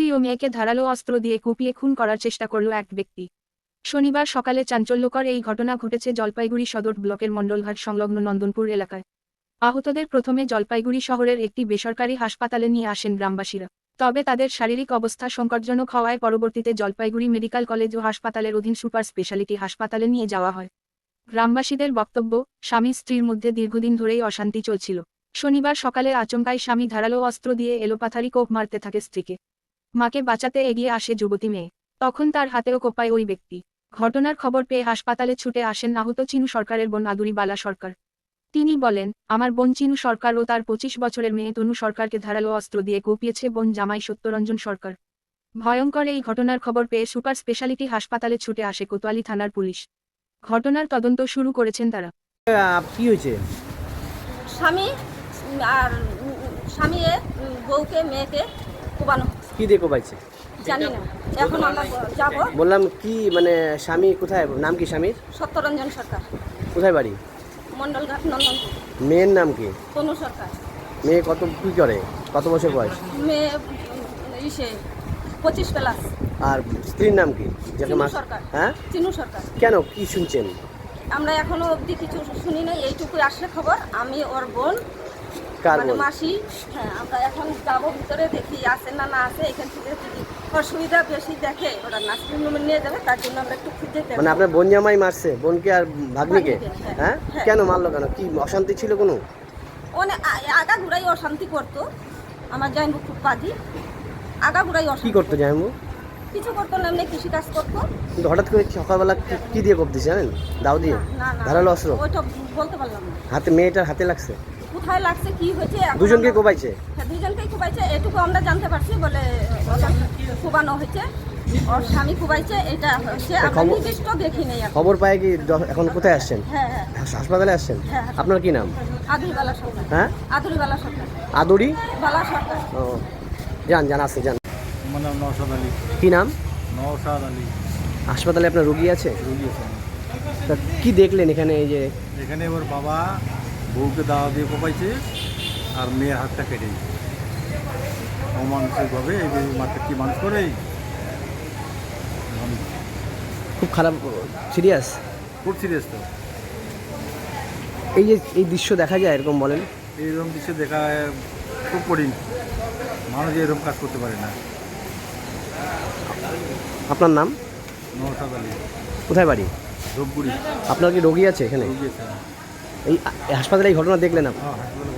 স্ত্রী ও মেয়েকে ধারালো অস্ত্র দিয়ে কুপিয়ে খুন করার চেষ্টা করল এক ব্যক্তি। শনিবার সকালে চাঞ্চল্যকর এই ঘটনা ঘটেছে জলপাইগুড়ি সদর ব্লকের মণ্ডলঘাট সংলগ্ন নন্দনপুর এলাকায়। আহতদের প্রথমে জলপাইগুড়ি শহরের একটি বেসরকারি হাসপাতালে নিয়ে আসেন গ্রামবাসীরা। তবে তাদের শারীরিক অবস্থা সংকটজনক হওয়ায় পরবর্তীতে জলপাইগুড়ি মেডিকেল কলেজ ও হাসপাতালের অধীন সুপার স্পেশালিটি হাসপাতালে নিয়ে যাওয়া হয়। গ্রামবাসীদের বক্তব্য, স্বামী স্ত্রীর মধ্যে দীর্ঘদিন ধরেই অশান্তি চলছিল। শনিবার সকালে আচমকাই স্বামী ধারালো অস্ত্র দিয়ে এলোপাথারি কোপ মারতে থাকে স্ত্রীকে। মাকে বাঁচাতে এগিয়ে আসে যুবতী মেয়ে। তখন তার হাতেও কোপায় ওই ব্যক্তি। ঘটনার খবর পেয়ে হাসপাতালে ছুটে আসেন আহত চিনু সরকারের বোন আদুরি বালা সরকার। তিনি বলেন আমার বোন চিনু সরকার ও তার পঁচিশ বছরের মেয়ে তনু সরকারকে ধারালো অস্ত্র দিয়ে কুপিয়েছে বোন জামাই সত্যরঞ্জন সরকার। ভয়ঙ্কর এই ঘটনার খবর পেয়ে সুপার স্পেশালিটি হাসপাতালে ছুটে আসে কোতোয়ালি থানার পুলিশ। ঘটনার তদন্ত শুরু করেছেন তারা। কি হয়েছে? স্বামী আর স্বামী বউকে মেয়েকে কোবানো কি জানি না। এখন আমরা যাব। বললাম কি মানে স্বামী কোথায়? নাম কি স্বামীর? সত্যরঞ্জন সরকার। কোথায় বাড়ি? মণ্ডলঘাট নন্দনপুর মেয়ের নাম কি? তনু সরকার। মেয়ে কত কি করে? কত বছর বয়স? মেয়ে ইসে পঁচিশ প্লাস আর স্ত্রীর নাম কি? যাকে মাস সরকার। হ্যাঁ? চিনু সরকার। কেন? কি শুনছেন? আমরা এখনও অবধি কিছু শুনি নাই এইটুকু আসলে খবর। আমি ওর বোন কার মানে মাসি হ্যাঁ আমরা এখন যাব ভিতরে দেখি আছে না না আছে এখান থেকে যদি অসুবিধা বেশি দেখে ওরা নার্সিং রুমে নিয়ে যাবে তার জন্য আমরা একটু খুঁজে মানে আপনার বোন জামাই মারছে বোনকে আর ভাগ্নিকে? হ্যাঁ। হ্যাঁ? হ্যাঁ। কেন মারলো কেন? কি অশান্তি ছিল কোনো? অনেক আগা ঘুরাই অশান্তি করতো আমার জাইনবু খুব কাজী। আগা ঘুরাই কি অশান্তি করতো জামাইবু? কিছু করতো না এমনি কৃষি কাজ করতো। কিন্তু হঠাৎ করে সকালবেলা কি- কি দিয়ে কোপ দিছে জানেন? দাও দিয়ে? ধারালো অস্ত্র? ওইটা বলতে পারলাম না। হাতে মেয়েটার হাতে লাগছে? কোথায় লাগছে কি হয়েছে দুজনকে কোপাইছে? হ্যাঁ দুজনকেই কুবাইছে এটুকু আমরা জানতে পারছি বলে কুবানো হয়েছে। ওর স্বামী কুবাইছে এটা হচ্ছে আমরা নির্দিষ্ট দেখি নেই খবর পায় কি এখন কোথায় আসছেন? হ্যাঁ হ্যাঁ। হাসপাতালে আসছেন? হ্যাঁ। আপনার কি নাম? আদুরিবালা সরকার। হ্যাঁ? আদুরিবালা সরকার। আদুরি? বালা সরকার। ও। যান যান আছে যান। আমার নাম নওশাদ আলী। কি নাম? নওশাদ আলী। হাসপাতালে আপনার রোগী আছে? রুগী আছে। তা কি দেখলেন এখানে এই যে? এখানে ওর বাবা বউকে দাওয়া দিয়ে কোপাইছে আর মেয়ের হাতটা কেটে। অমানসিকভাবে এই মাঠটা কি মানুষ করে? খুব খারাপ সিরিয়াস খুব সিরিয়াস তো। এই যে এই দৃশ্য দেখা যায় এরকম বলেন? এইরকম দৃশ্য দেখা খুব কঠিন। মানুষ এরকম কাজ করতে পারে না। আপনার নাম? নওশাদ আলী। কোথায় বাড়ি? ধূপগুড়ি। আপনার কি রোগী আছে এখানে? রুগী আছে। এই হাসপাতালে এই ঘটনা দেখলেন আপনি? হ্যাঁ